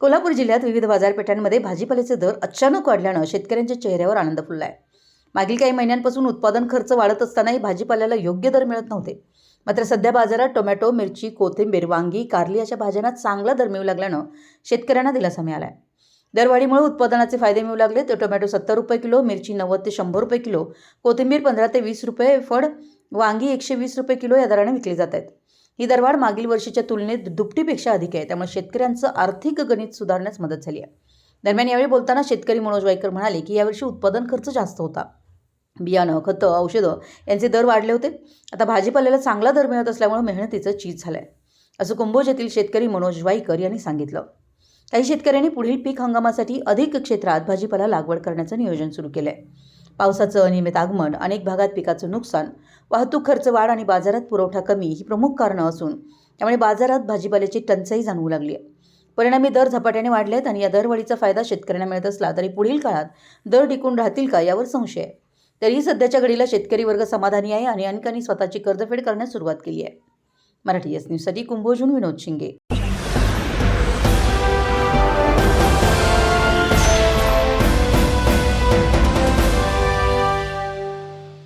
कोल्हापूर जिल्ह्यात विविध बाजारपेठांमध्ये भाजीपाल्याचे दर अचानक वाढल्यानं शेतकऱ्यांच्या चेहऱ्यावर आनंद फुलला आहे मागील काही महिन्यांपासून उत्पादन खर्च वाढत असतानाही भाजीपाल्याला योग्य दर मिळत नव्हते. मात्र सध्या बाजारात टोमॅटो मिरची कोथिंबीर वांगी कारली अशा भाज्यांना चांगला दर मिळू लागल्यानं शेतकऱ्यांना दिलासा मिळाला आहे दरवाढीमुळे उत्पादनाचे फायदे मिळू लागले तर टोमॅटो सत्तर रुपये किलो मिरची नव्वद ते शंभर रुपये किलो कोथिंबीर पंधरा ते वीस रुपये फळ वांगी एकशे वीस रुपये किलो या दराने विकली जात आहेत. ही दरवाढ मागील वर्षीच्या तुलनेत दुपटीपेक्षा अधिक आहे. त्यामुळे शेतकऱ्यांचं आर्थिक गणित सुधारण्यास मदत झाली आहे. दरम्यान यावेळी बोलताना शेतकरी मनोज वाईकर म्हणाले की यावर्षी उत्पादन खर्च जास्त होता. बियाणं खतं औषधं यांचे दर वाढले होते. आता भाजीपाल्याला चांगला दर मिळत असल्यामुळे मेहनतीचं चीज झालं आहे असं कुंभोज येथील शेतकरी मनोज वाईकर यांनी सांगितलं. काही शेतकऱ्यांनी पुढील पीक हंगामासाठी अधिक क्षेत्रात भाजीपाला लागवड करण्याचं नियोजन सुरू केलं आहे पावसाचं अनियमित आगमन अनेक भागात पिकाचं नुकसान वाहतूक खर्च वाढ आणि बाजारात पुरवठा कमी ही प्रमुख कारणं असून त्यामुळे बाजारात भाजीपाल्याची टंचाई जाणवू लागली आहे. परिणामी दर झपाट्याने वाढले आहेत आणि या दरवाढीचा फायदा शेतकऱ्यांना मिळत असला तरी पुढील काळात दर टिकून राहतील का यावर संशय आहे. तरीही सध्याच्या घडीला शेतकरी वर्ग समाधानी आहे आणि अनेकांनी स्वतःची कर्जफेड करण्यास सुरुवात केली आहे. मराठी एस न्यूजसाठी कुंभोजून विनोद शिंगे.